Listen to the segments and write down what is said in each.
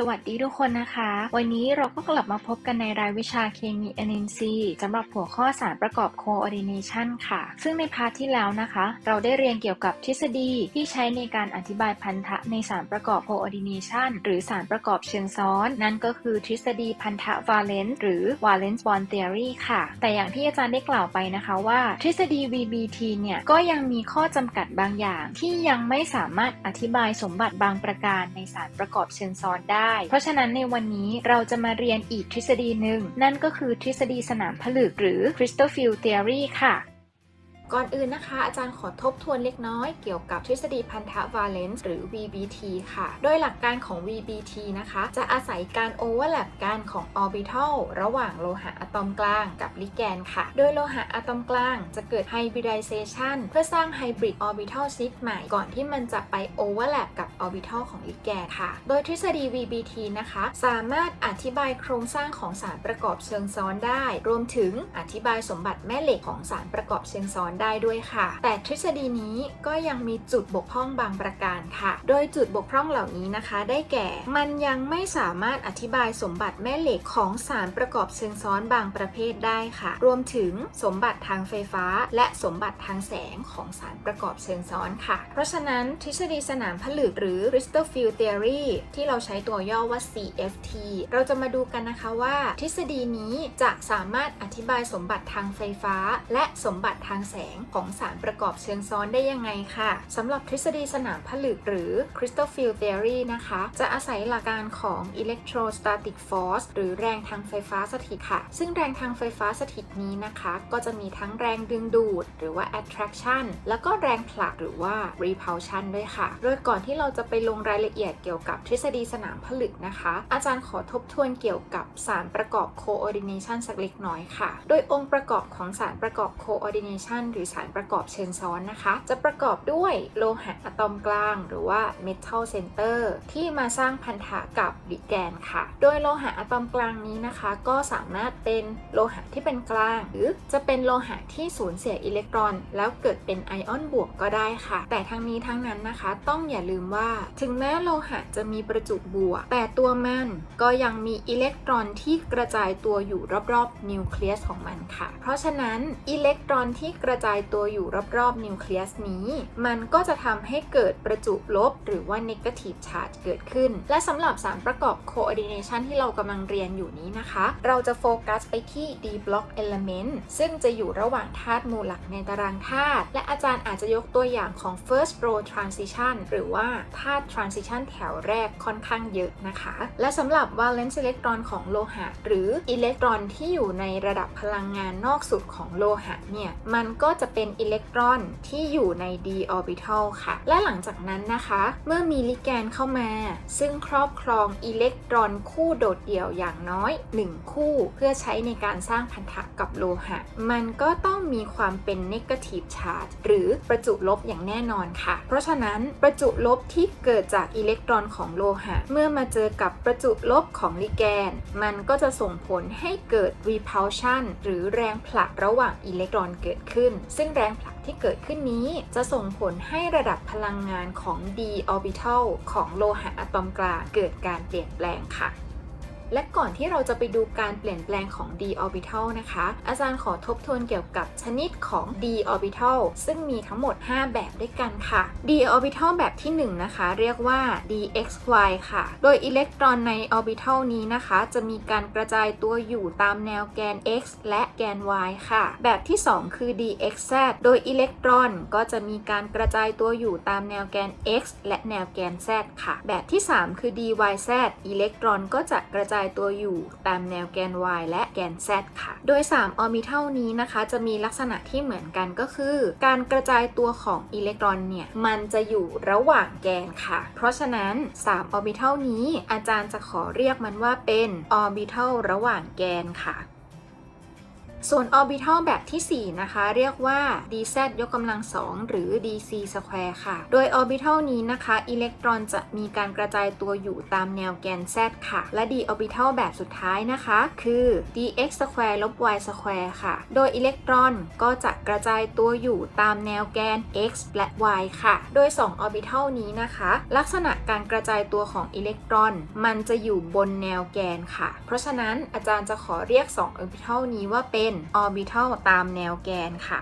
สวัสดีทุกคนนะคะ วันนี้เราก็กลับมาพบกันในรายวิชาเคมี NNC สำหรับหัวข้อสารประกอบ coordination ค่ะ ซึ่งในพาร์ทที่แล้วนะคะ เราได้เรียนเกี่ยวกับทฤษฎีที่ใช้ในการอธิบายพันธะในสารประกอบ coordination หรือสารประกอบเชิงซ้อน นั่นก็คือทฤษฎีพันธะ valence หรือ valence bond theory ค่ะ แต่อย่างที่อาจารย์ได้กล่าวไปนะคะว่า ทฤษฎี VBT เนี่ยก็ยังมีข้อจำกัดบางอย่าง ที่ยังไม่สามารถอธิบายสมบัติบางประการในสารประกอบเชิงซ้อนได้เพราะฉะนั้นในวันนี้เราจะมาเรียนอีกทฤษฎีหนึ่ง นั่นก็คือทฤษฎีสนามผลึกหรือ crystal field theory ค่ะ ก่อนอื่นนะคะ อาจารย์ขอทบทวนเล็กน้อยเกี่ยวกับทฤษฎีพันธะ valence หรือ VBT ค่ะ โดยหลักการของ VBT นะคะ จะอาศัยการ overlap กันของ orbital ระหว่างโลหะอะตอมกลางกับลิแกนค่ะ โดยโลหะอะตอมกลางจะเกิด hybridization เพื่อสร้าง hybrid orbital sheet ใหม่ก่อนที่มันจะไป overlap กับ orbital ของลิแกนค่ะ โดยทฤษฎี VBT นะคะ สามารถอธิบายโครงสร้างของสารประกอบเชิงซ้อนได้ รวมถึงอธิบายสมบัติแม่เหล็กของสารประกอบเชิงซ้อนได้ด้วยค่ะ แต่ทฤษฎีนี้ก็ยังมีจุดบกพร่องบางประการค่ะ โดยจุดบกพร่องเหล่านี้นะคะ ได้แก่ มันยังไม่สามารถอธิบายสมบัติแม่เหล็กของสารประกอบเชิงซ้อนบางประเภทได้ค่ะ รวมถึงสมบัติทางไฟฟ้า และสมบัติทางแสงของสารประกอบเชิงซ้อนค่ะ เพราะฉะนั้นทฤษฎีสนามผลึกหรือ crystal field theory ที่เราใช้ตัวย่อว่า CFT เราจะมาดูกันนะคะว่า ทฤษฎีนี้จะสามารถอธิบายสมบัติทางไฟฟ้า และสมบัติทางแสงของสารประกอบเชิงซ้อนได้ยังไงค่ะสำหรับทฤษฎีสนามผลึกหรือ crystal field theory นะคะ จะอาศัยหลักการของ electrostatic force หรือแรงทางไฟฟ้าสถิตค่ะ ซึ่งแรงทางไฟฟ้าสถิตนี้นะคะ ก็จะมีทั้งแรงดึงดูด หรือว่า attraction แล้วก็แรงผลักหรือว่า repulsion ด้วยค่ะ โดยก่อนที่เราจะไปลงรายละเอียดเกี่ยวกับทฤษฎีสนามผลึกนะคะ อาจารย์ขอทบทวนเกี่ยวกับสารประกอบ coordination สักเล็กน้อยค่ะ โดยองค์ประกอบของสารประกอบ coordination หรือสารประกอบเชิงซ้อนนะคะ จะประกอบด้วยโลหะอะตอมกลางหรือว่า metal center ที่มาสร้างพันธะกับลิแกนค่ะ โดยโลหะอะตอมกลางนี้นะคะ ก็สามารถเป็นโลหะที่เป็นกลาง หรือจะเป็นโลหะที่สูญเสียอิเล็กตรอน แล้วเกิดเป็นไอออนบวกก็ได้ค่ะ แต่ทั้งนี้ทั้งนั้นนะคะ ต้องอย่าลืมว่าถึงแม้โลหะจะมีประจุบวก แต่ตัวมันก็ยังมีอิเล็กตรอนที่กระจายตัวอยู่รอบๆนิวเคลียสของมันค่ะ เพราะฉะนั้นอิเล็กตรอนที่กระจายตัวอยู่รอบๆนิวเคลียสนี้ มันก็จะทำให้เกิดประจุลบ หรือว่า negative charge เกิดขึ้น และสำหรับสารประกอบ coordination ที่เรากำลังเรียนอยู่นี้นะคะ เราจะโฟกัสไปที่ d block element ซึ่งจะอยู่ระหว่างธาตุหมู่หลักในตารางธาตุและอาจารย์อาจจะยกตัวอย่างของ first row transition หรือว่าธาตุ transition แถวแรกค่อนข้างเยอะนะคะ และสำหรับ valence electron ของโลหะ หรืออิเล็กตรอนที่อยู่ในระดับพลังงานนอกสุดของโลหะเนี่ยมันก็จะเป็นอิเล็กตรอนที่อยู่ใน d orbital ค่ะ และหลังจากนั้นนะคะ เมื่อมีลิแกนเข้ามา ซึ่งครอบครองอิเล็กตรอนคู่โดดเดี่ยวอย่างน้อย 1 คู่ เพื่อใช้ในการสร้างพันธะกับโลหะ มันก็ต้องมีความเป็น negative charge หรือประจุลบอย่างแน่นอนค่ะ เพราะฉะนั้นประจุลบที่เกิดจากอิเล็กตรอนของโลหะ เมื่อมาเจอกับประจุลบของลิแกน มันก็จะส่งผลให้เกิด repulsion หรือแรงผลักระหว่างอิเล็กตรอนเกิดขึ้นซึ่งแรงผลักที่เกิดขึ้นนี้จะส่งผลให้ระดับพลังงานของ d orbital ของโลหะอะตอมกลางเกิดการเปลี่ยนแปลงค่ะ และก่อนที่เราจะไปดูการเปลี่ยนแปลงของ d orbital นะคะ อาจารย์ขอทบทวนเกี่ยวกับชนิดของ d orbital ซึ่งมีทั้งหมด 5 แบบด้วยกันค่ะ d orbital แบบที่ 1 นะคะ เรียกว่า dxy ค่ะ โดยอิเล็กตรอนใน orbital นี้นะคะ จะมีการกระจายตัวอยู่ตามแนวแกน x และแกน y ค่ะ แบบที่ 2 คือ dxz โดยอิเล็กตรอนก็จะมีการกระจายตัวอยู่ตามแนวแกน x และแนวแกน z ค่ะ แบบที่ 3 คือ dyz อิเล็กตรอนก็จะกระจายายตัวอยู่ตามแนวแกน y และแกน z ค่ะ โดย 3 ออร์บิทัลนี้นะคะ จะมีลักษณะที่เหมือนกันก็คือ การกระจายตัวของอิเล็กตรอนเนี่ย มันจะอยู่ระหว่างแกนค่ะ เพราะฉะนั้น 3 ออร์บิทัลนี้ อาจารย์จะขอเรียกมันว่าเป็นออร์บิทัลระหว่างแกนค่ะ ส่วนออร์บิทัลแบบที่ 4 นะคะ เรียกว่า dz ยกกำลัง 2 หรือ dc square ค่ะ โดยออร์บิทัลนี้นะคะ อิเล็กตรอนจะมีการกระจายตัวอยู่ตามแนวแกน z ค่ะ และ d ออร์บิทัลแบบสุดท้ายนะคะ คือ dx square ลบ y square ค่ะ โดยอิเล็กตรอนก็จะกระจายตัวอยู่ตามแนวแกน x และ y ค่ะ โดย2ออร์บิทัลนี้นะคะ ลักษณะการกระจายตัวของอิเล็กตรอน มันจะอยู่บนแนวแกนค่ะ เพราะฉะนั้นอาจารย์จะขอเรียก2ออร์บิทัลนี้ว่าเป็นออร์บิทัลตามแนวแกนค่ะ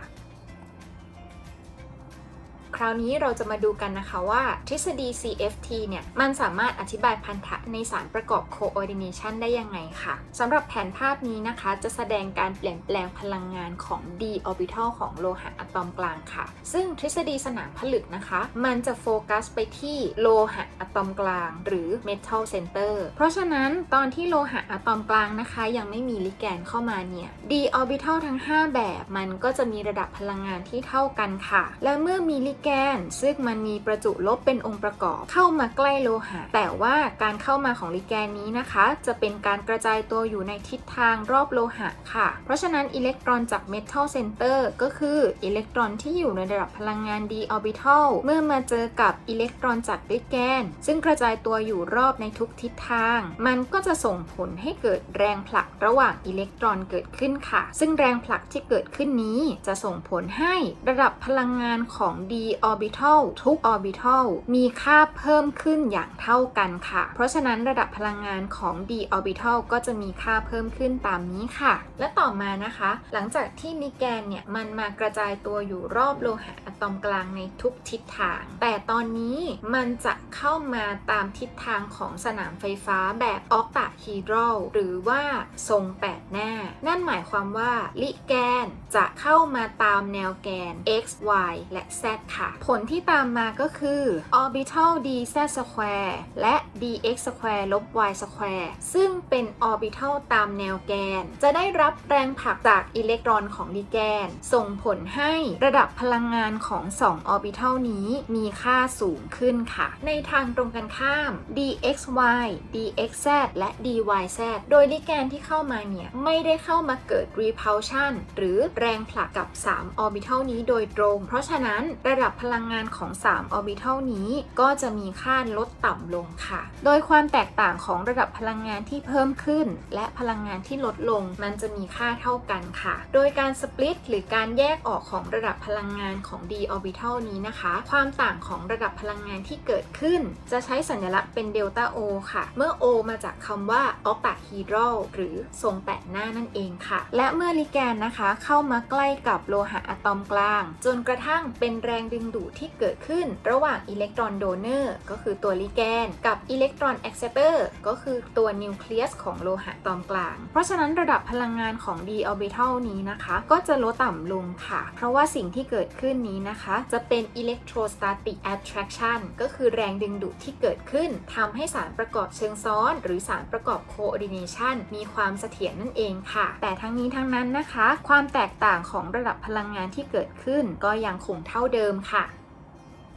คราวนี้เราจะมาดูกันนะคะว่าทฤษฎี CFT เนี่ย มันสามารถอธิบายพันธะในสารประกอบ coordination ได้ยังไงค่ะสำหรับแผนภาพนี้นะคะ จะแสดงการเปลี่ยนแปลงพลังงานของ d orbital ของโลหะอะตอมกลางค่ะ ซึ่งทฤษฎีสนามผลึกนะคะ มันจะโฟกัสไปที่โลหะอะตอมกลาง หรือ metal center เพราะฉะนั้นตอนที่โลหะอะตอมกลางนะคะ ยังไม่มีลิแกนเข้ามาเนี่ย d orbital ทั้ง 5 แบบมันก็จะมีระดับพลังงานที่เท่ากันค่ะ และเมื่อมีลิแกน ซึ่งมันมีประจุลบเป็นองค์ประกอบ เข้ามาใกล้โลหะ แต่ว่าการเข้ามาของลิแกนนี้นะคะ จะเป็นการกระจายตัวอยู่ในทิศทางรอบโลหะค่ะ เพราะฉะนั้นอิเล็กตรอนจาก metal center ก็คืออิเล็กตรอนที่อยู่ในระดับพลังงาน d orbital เมื่อมาเจอกับอิเล็กตรอนจากลิแกน ซึ่งกระจายตัวอยู่รอบในทุกทิศทาง มันก็จะส่งผลให้เกิดแรงผลักระหว่างอิเล็กตรอนเกิดขึ้นค่ะ ซึ่งแรงผลักที่เกิดขึ้นนี้จะส่งผลให้ระดับพลังงานของ d orbital ทุก orbital มีค่าเพิ่มขึ้นอย่างเท่ากันค่ะ เพราะฉะนั้นระดับพลังงานของ d orbital ก็จะมีค่าเพิ่มขึ้นตามนี้ค่ะ และต่อมานะคะ หลังจากที่ลิแกนเนี่ยมันมากระจายตัวอยู่รอบโลหะอะตอมกลางในทุกทิศทาง แต่ตอนนี้มันจะเข้ามาตามทิศทางของสนามไฟฟ้าแบบออกตาฮีดรลหรือว่าทรงแปดหน้า นั่นหมายความว่าลิแกนจะเข้ามาตามแนวแกน x y และ z ค่ะผลที่ตามมาก็คือ orbital dz square และ dx square ลบ y square ซึ่งเป็น orbital ตามแนวแกน จะได้รับแรงผลักจากอิเล็กตรอนของลิแกน ส่งผลให้ระดับพลังงานของ 2 orbital นี้มีค่าสูงขึ้นค่ะ ในทางตรงกันข้าม dxy dxz และ dyz โดยลิแกนที่เข้ามาเนี่ย ไม่ได้เข้ามาเกิด repulsion หรือแรงผลักกับ 3 orbital นี้โดยตรง เพราะฉะนั้นระดับพลังงานของ 3 orbital นี้ ก็จะมีค่าลดต่ำลงค่ะ โดยความแตกต่างของระดับพลังงานที่เพิ่มขึ้น และพลังงานที่ลดลงมันจะมีค่าเท่ากันค่ะ โดยการสปลิตหรือการแยกออกของระดับพลังงานของ d orbital นี้นะคะ ความต่างของระดับพลังงานที่เกิดขึ้น จะใช้สัญลักษณ์เป็นเดลต้า O ค่ะ เมื่อ O มาจากคำว่า octahedral หรือทรงแปดหน้านั่นเองค่ะ และเมื่อลิแกนนะคะเข้ามาใกล้กับโลหะอะตอมกลาง จนกระทั่งเป็นแรงดึงดูดที่เกิดขึ้นระหว่างอิเล็กตรอนโดเนอร์ก็คือตัวลิแกน กับอิเล็กตรอนแอคเซเตอร์ก็คือตัวนิวเคลียสของโลหะตอมกลาง เพราะฉะนั้นระดับพลังงานของ d orbital นี้นะคะ ก็จะลดต่ำลงค่ะ เพราะว่าสิ่งที่เกิดขึ้นนี้นะคะ จะเป็น electrostatic attraction ก็คือแรงดึงดูดที่เกิดขึ้นทำให้สารประกอบเชิงซ้อน หรือสารประกอบ coordination มีความเสถียรนั่นเองค่ะ แต่ทั้งนี้ทั้งนั้นนะคะ ความแตกต่างของระดับพลังงานที่เกิดขึ้น ก็ยังคงเท่าเดิมค่ะค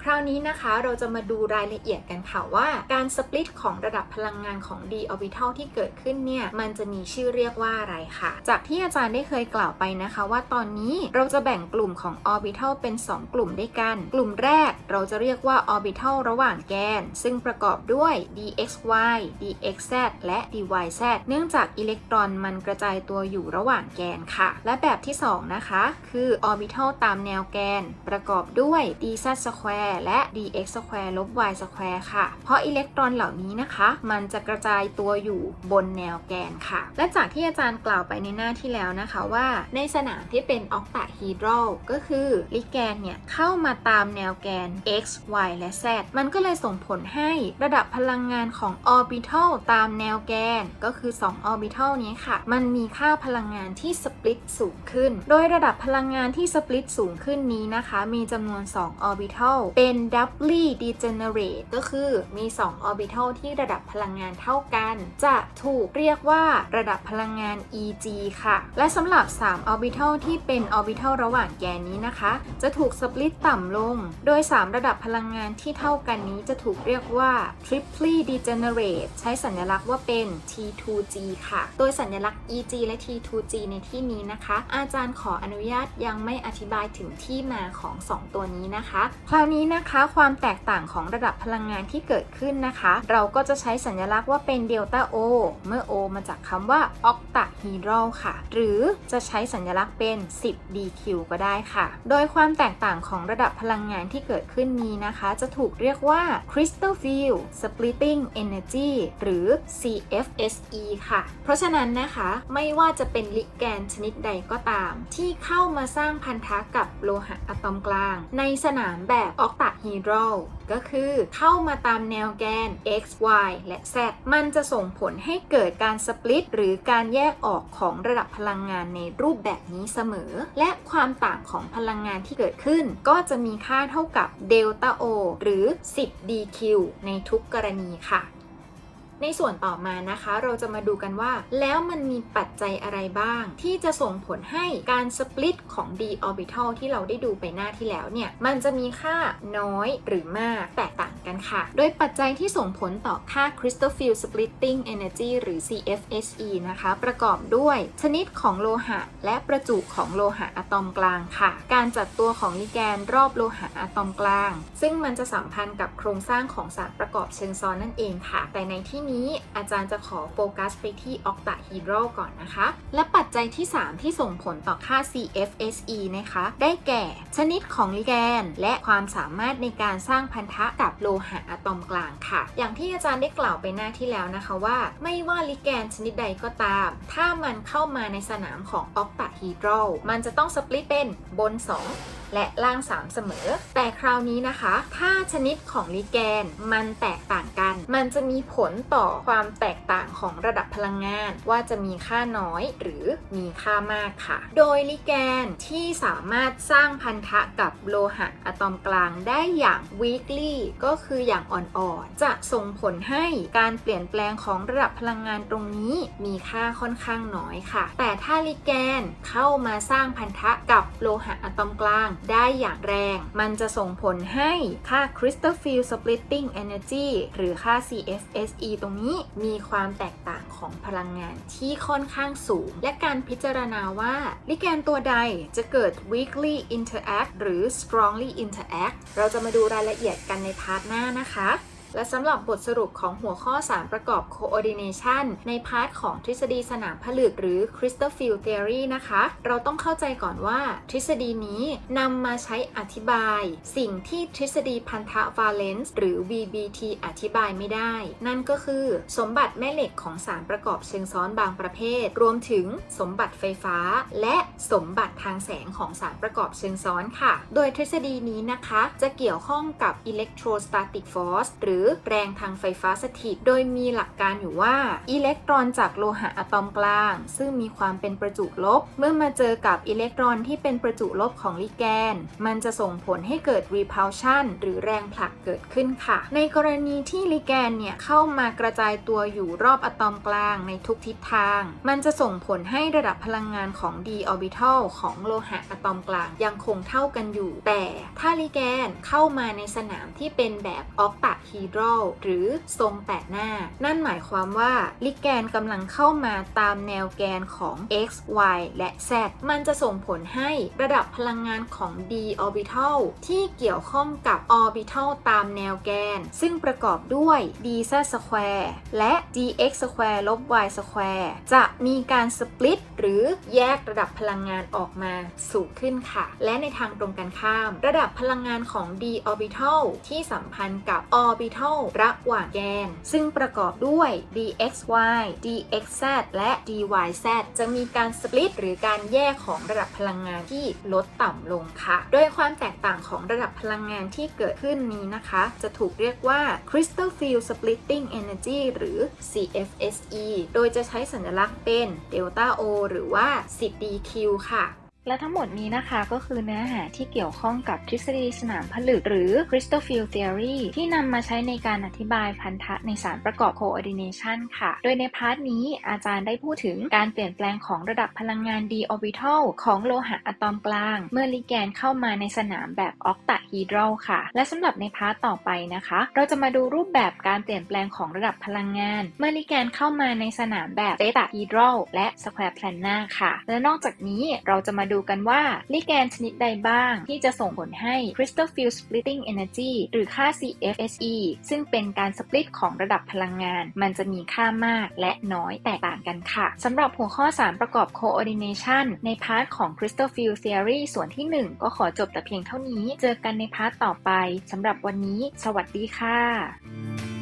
ราวนี้นะคะเราจะมาดูรายละเอียดกันค่ะว่า การสปลิตของระดับพลังงานของ d orbital ที่เกิดขึ้นเนี่ย มันจะมีชื่อเรียกว่าอะไรค่ะ จากที่อาจารย์ได้เคยกล่าวไปนะคะว่าตอนนี้เราจะแบ่งกลุ่มของ orbital เป็น 2 กลุ่มด้วยกัน กลุ่มแรกเราจะเรียกว่า orbital ระหว่างแกน ซึ่งประกอบด้วย dxy dxz และ dyz เนื่องจากอิเล็กตรอนมันกระจายตัวอยู่ระหว่างแกนค่ะ และแบบที่ 2 นะคะ คือ orbital ตามแนวแกน ประกอบด้วย dz square และ dx square ลบ y square ค่ะ เพราะอิเล็กตรอนเหล่านี้นะคะ มันจะกระจายตัวอยู่บนแนวแกนค่ะ และจากที่อาจารย์กล่าวไปในหน้าที่แล้วนะคะว่า ในสนามที่เป็น octahedral ก็คือลิแกนเนี่ย เข้ามาตามแนวแกน x y และ z มันก็เลยส่งผลให้ระดับพลังงานของ orbital ตามแนวแกนก็คือ2 orbital นี้ค่ะ มันมีค่าพลังงานที่สปลิตสูงขึ้น โดยระดับพลังงานที่สปลิตสูงขึ้นนี้นะคะ มีจำนวน2 orbital เป็นเป็น doubly degenerate ก็คือมี 2 orbital ที่ระดับพลังงานเท่ากัน จะถูกเรียกว่าระดับพลังงาน Eg ค่ะ และสำหรับ 3 orbital ที่เป็น orbital ระหว่างแกนนี้นะคะ จะถูกสปลิตต่ำลง โดย 3 ระดับพลังงานที่เท่ากันนี้จะถูกเรียกว่า triply degenerate ใช้สัญลักษณ์ว่าเป็น T2G ค่ะ โดยสัญลักษณ์ Eg และ T2G ในที่นี้นะคะ อาจารย์ขออนุญาตยังไม่อธิบายถึงที่มาของ 2 ตัวนี้นะคะ คราวนี้นะคะความแตกต่างของระดับพลังงานที่เกิดขึ้นนะคะ เราก็จะใช้สัญลักษณ์ว่าเป็นเดลต้า O เมื่อ O มาจากคำว่า octahedral ค่ะ หรือจะใช้สัญลักษณ์เป็น 10 dq ก็ได้ค่ะ โดยความแตกต่างของระดับพลังงานที่เกิดขึ้นนี้นะคะ จะถูกเรียกว่า crystal field splitting energy หรือ CFSE ค่ะ เพราะฉะนั้นนะคะไม่ว่าจะเป็นลิแกนชนิดใดก็ตาม ที่เข้ามาสร้างพันธะกับโลหะอะตอมกลาง ในสนามแบบ octahedral ก็ตากิโร่ก็คือเข้ามาตามแนวแกน x y และ z มันจะส่งผลให้เกิดการสปลิตหรือการแยกออกของระดับพลังงานในรูปแบบนี้เสมอ และความต่างของพลังงานที่เกิดขึ้น ก็จะมีค่าเท่ากับเดลต้าโอหรือ 10 dq ในทุกกรณีค่ะ ในส่วนต่อมานะคะ เราจะมาดูกันว่า แล้วมันมีปัจจัยอะไรบ้าง ที่จะส่งผลให้การสปลิตของ d orbital ที่เราได้ดูไปหน้าที่แล้วเนี่ย มันจะมีค่าน้อยหรือมากแตกต่างกันค่ะ โดยปัจจัยที่ส่งผลต่อค่า crystal field splitting energy หรือ CFSE นะคะ ประกอบด้วยชนิดของโลหะ และประจุของโลหะอะตอมกลางค่ะ การจัดตัวของลิแกนรอบโลหะอะตอมกลาง ซึ่งมันจะสัมพันธ์กับโครงสร้างของสารประกอบเชิงซ้อนนั่นเองค่ะ แต่ในที่นี้อาจารย์จะขอโฟกัสไปที่ octahedral ก่อนนะคะ และปัจจัยที่ 3 ที่ส่งผลต่อค่า CFSE นะคะ ได้แก่ ชนิดของลิแกน และความสามารถในการสร้างพันธะกับโลหะอะตอมกลางค่ะ อย่างที่อาจารย์ได้กล่าวไปหน้าที่แล้วนะคะว่า ไม่ว่าลิแกนชนิดใดก็ตาม ถ้ามันเข้ามาในสนามของ octahedral มันจะต้องสปลิตเป็นบน 2และล่าง3เสมอ แต่คราวนี้นะคะ ถ้าชนิดของลิแกนมันแตกต่างกัน มันจะมีผลต่อความแตกต่างของระดับพลังงาน ว่าจะมีค่าน้อยหรือมีค่ามากค่ะ โดยลิแกนที่สามารถสร้างพันธะกับโลหะอะตอมกลางได้อย่าง weakly ก็คืออย่างอ่อนๆ จะส่งผลให้การเปลี่ยนแปลงของระดับพลังงานตรงนี้มีค่าค่อนข้างน้อยค่ะ แต่ถ้าลิแกนเข้ามาสร้างพันธะกับโลหะอะตอมกลางได้อย่างแรง มันจะส่งผลให้ค่า crystal field splitting energy หรือค่า CFSE ตรงนี้มีความแตกต่างของพลังงานที่ค่อนข้างสูง และการพิจารณาว่า ลิแกนตัวใดจะเกิด weakly interact หรือ strongly interact เราจะมาดูรายละเอียดกันในพาร์ทหน้านะคะ และสำหรับบทสรุปของหัวข้อสารประกอบ coordination ในพาร์ทของทฤษฎีสนามผลึกหรือ crystal field theory นะคะ เราต้องเข้าใจก่อนว่าทฤษฎีนี้นำมาใช้อธิบาย สิ่งที่ทฤษฎีพันธะ valence หรือ VBT อธิบายไม่ได้ นั่นก็คือสมบัติแม่เหล็กของสารประกอบเชิงซ้อนบางประเภท รวมถึงสมบัติไฟฟ้า และสมบัติทางแสงของสารประกอบเชิงซ้อนค่ะ โดยทฤษฎีนี้นะคะ จะเกี่ยวข้องกับ electrostatic force หรือแรงทางไฟฟ้าสถิต โดยมีหลักการอยู่ว่าอิเล็กตรอนจากโลหะอะตอมกลาง ซึ่งมีความเป็นประจุลบ เมื่อมาเจอกับอิเล็กตรอนที่เป็นประจุลบของลิแกน มันจะส่งผลให้เกิด repulsion หรือแรงผลักเกิดขึ้นค่ะ ในกรณีที่ลิแกนเนี่ยเข้ามากระจายตัวอยู่รอบอะตอมกลางในทุกทิศทาง มันจะส่งผลให้ระดับพลังงานของ d orbital ของโลหะอะตอมกลางยังคงเท่ากันอยู่ แต่ถ้าลิแกนเข้ามาในสนามที่เป็นแบบออกตาทีหรือทรงแปดหน้า นั่นหมายความว่าลิแกนกำลังเข้ามาตามแนวแกนของ x y และ z มันจะส่งผลให้ระดับพลังงานของ d orbital ที่เกี่ยวข้องกับ orbital ตามแนวแกน ซึ่งประกอบด้วย dz square และ dx square ลบ y square จะมีการสปลิตหรือแยกระดับพลังงานออกมาสูงขึ้นค่ะ และในทางตรงกันข้าม ระดับพลังงานของ d orbital ที่สัมพันธ์กับ orbital ระหว่างแกน ซึ่งประกอบด้วย dxy dxz และ dyz จะมีการสปลิตหรือการแยกของระดับพลังงานที่ลดต่ำลงค่ะ โดยความแตกต่างของระดับพลังงานที่เกิดขึ้นนี้นะคะ จะถูกเรียกว่า crystal field splitting energy หรือ CFSE โดยจะใช้สัญลักษณ์เป็น delta O หรือว่า 10dq ค่ะ และทั้งหมดนี้นะคะก็คือเนื้อหาที่เกี่ยวข้องกับทฤษฎีสนามผลึกหรือ crystal field theory ที่นำมาใช้ในการอธิบายพันธะในสารประกอบ coordination ค่ะ โดยในพาร์ทนี้อาจารย์ได้พูดถึงการเปลี่ยนแปลงของระดับพลังงาน d orbital ของโลหะอะตอมกลาง เมื่อลิแกนเข้ามาในสนามแบบ octahedral ค่ะ และสำหรับในพาร์ทต่อไปนะคะ เราจะมาดูรูปแบบการเปลี่ยนแปลงของระดับพลังงาน เมื่อลิแกนเข้ามาในสนามแบบ thetahedral และ square planar ค่ะ และนอกจากนี้เราจะมาดูดูกันว่าลิแกนชนิดใดบ้างที่จะส่งผลให้ crystal field splitting energy หรือค่า CFSE ซึ่งเป็นการสปลิตของระดับพลังงาน มันจะมีค่ามากและน้อยแตกต่างกันค่ะสำหรับหัวข้อสารประกอบ coordination ในพาร์ทของ crystal field theory ส่วนที่ 1 ก็ขอจบแต่เพียงเท่านี้ เจอกันในพาร์ทต่อไปสำหรับวันนี้ สวัสดีค่ะ